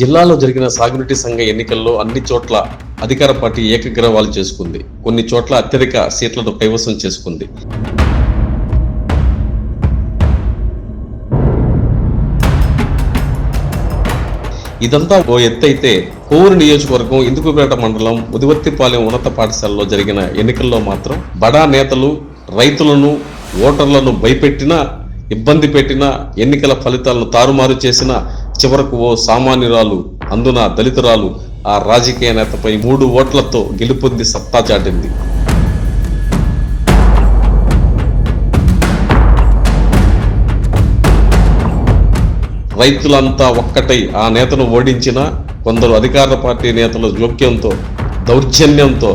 జిల్లాలో జరిగిన సాగునీటి సంఘ ఎన్నికల్లో అన్ని చోట్ల అధికార పార్టీ ఏకగ్రవాలు చేసుకుంది. కొన్ని చోట్ల అత్యధిక సీట్లను కైవసం చేసుకుంది. ఇదంతా ఓ ఎత్తైతే కోవూరు నియోజకవర్గం ఇందుకుపేట మండలం ముదివర్తిపాలెం ఉన్నత పాఠశాలలో జరిగిన ఎన్నికల్లో మాత్రం బడా నేతలు రైతులను ఓటర్లను భయపెట్టినా ఇబ్బంది పెట్టిన ఎన్నికల ఫలితాలను తారుమారు చేసిన చివరకు ఓ సామాన్యురాలు అందున దళితురాలు ఆ రాజకీయ నేతపై మూడు ఓట్లతో గెలుపొంది సత్తా చాటింది. రైతులంతా ఒక్కటై ఆ నేతను ఓడించిన కొందరు అధికార పార్టీ నేతల జోక్యంతో దౌర్జన్యంతో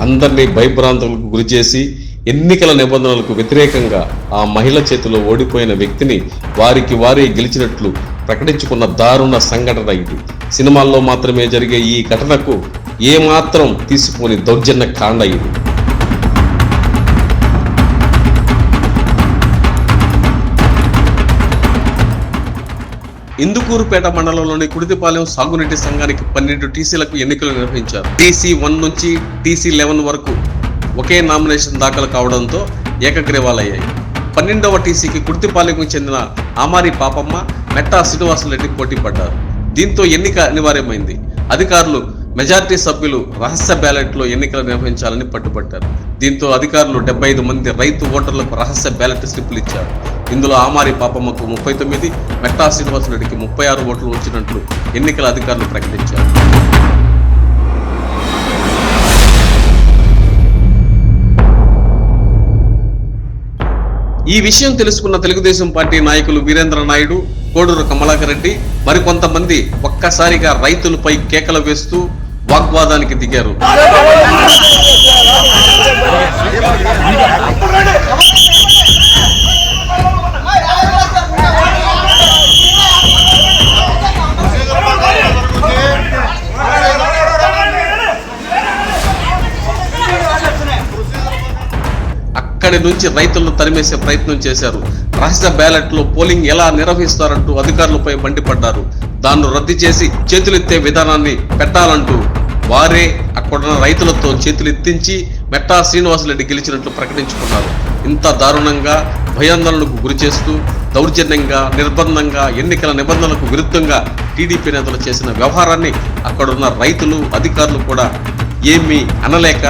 అందరినీ భయభ్రాంతులకు గురిచేసి ఎన్నికల నిబంధనలకు వ్యతిరేకంగా ఆ మహిళ చేతిలో ఓడిపోయిన వ్యక్తిని వారికి వారే గెలిచినట్లు ప్రకటించుకున్న దారుణ సంఘటన ఇది. సినిమాల్లో మాత్రమే జరిగే ఈ ఘటనకు ఏమాత్రం తీసుకుని దౌర్జన్య కాండ ఇది. ఇందుకూరుపేట మండలంలోని కుడితిపాలెం సాగునీటి సంఘానికి పన్నెండు టీసీలకు ఎన్నికలు నిర్వహించారు. టీసీ వన్ నుంచి టీసీ లెవెన్ వరకు ఒకే నామినేషన్ దాఖలు కావడంతో ఏకగ్రీవాలయ్యాయి. పన్నెండవ టీసీకి కుర్తిపాలెంకు చెందిన ఆమారి పాపమ్మ మెట్టా శ్రీనివాసరెడ్డి పోటీ పడ్డారు దీంతో ఎన్నిక అనివార్యమైంది. అధికారులు మెజార్టీ సభ్యులు రహస్య బ్యాలెట్లో ఎన్నికలు నిర్వహించాలని పట్టుబట్టారు. దీంతో అధికారులు డెబ్బై ఐదు మంది రైతు ఓటర్లకు రహస్య బ్యాలెట్ స్లిప్పులు ఇచ్చారు. ఇందులో ఆమారి పాపమ్మకు ముప్పై తొమ్మిది మెట్టా శ్రీనివాసరెడ్డికి ముప్పై ఆరు ఓట్లు వచ్చినట్లు ఎన్నికల అధికారులు ప్రకటించారు. ఈ విషయం తెలుసుకున్న తెలుగుదేశం పార్టీ నాయకులు వీరేంద్ర నాయుడు కోడూరు కమలాకర్ రెడ్డి మరికొంతమంది ఒక్కసారిగా రైతులపై కేకలు వేస్తూ వాగ్వాదానికి దిగారు. అక్కడి నుంచి రైతులను తరిమేసే ప్రయత్నం చేశారు. రహస్య బ్యాలెట్లో పోలింగ్ ఎలా నిర్వహిస్తారంటూ అధికారులపై మండిపడ్డారు. దాన్ని రద్దు చేసి చేతులెత్తే విధానాన్ని పెట్టాలంటూ వారే అక్కడున్న రైతులతో చేతులెత్తించి మెట్టా శ్రీనివాసరెడ్డి గెలిచినట్లు ప్రకటించుకున్నారు. ఇంత దారుణంగా భయాందోళనకు గురి చేస్తూ దౌర్జన్యంగా నిర్బంధంగా ఎన్నికల నిబంధనలకు విరుద్ధంగా టీడీపీ నేతలు చేసిన వ్యవహారాన్ని అక్కడున్న రైతులు అధికారులు కూడా ఏమీ అనలేక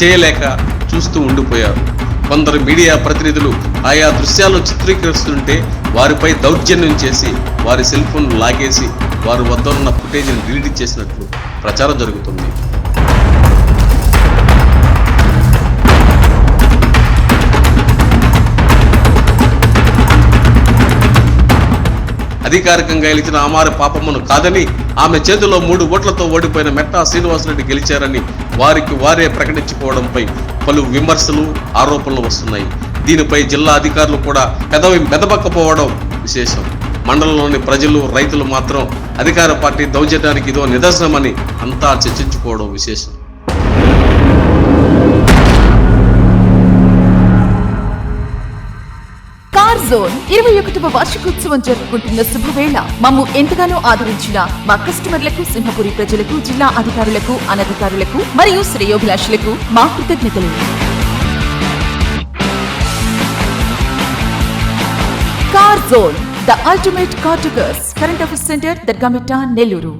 చేయలేక చూస్తూ ఉండిపోయారు. కొందరు మీడియా ప్రతినిధులు ఆయా దృశ్యాలు చిత్రీకరిస్తుంటే వారిపై దౌర్జన్యం చేసి వారి సెల్ ఫోన్ లాగేసి వారి వద్ద ఉన్న ఫుటేజ్ని డిలీట్ చేసినట్లు ప్రచారం జరుగుతుంది. అధికారికంగా గెలిచిన అమారు పాపమ్మను కాదని ఆమె చేతిలో మూడు ఓట్లతో ఓడిపోయిన మెట్టా శ్రీనివాసరెడ్డి గెలిచారని వారికి వారే ప్రకటించుకోవడంపై పలు విమర్శలు ఆరోపణలు వస్తున్నాయి. దీనిపై జిల్లా అధికారులు కూడా పెదవి మెదపక్కపోవడం విశేషం. మండలంలోని ప్రజలు రైతులు మాత్రం అధికార పార్టీ దౌర్జన్యానికి ఇదో నిదర్శనమని అంతా చర్చించుకోవడం విశేషం. జోన్ ఇరవై ఒకటవ వార్షికోత్సవం జరుపుకుంటున్న శుభవేళ. మమ్ము ఎంతగానో ఆదరించిన మా కస్టమర్లకు సింహపురి ప్రజలకు జిల్లా అధికారులకు అనధికారులకు మరియు శ్రేయోభిలాషులకు మా కృతజ్ఞతలు. Car zone the ultimate car current office centre Dargamitta Nellore.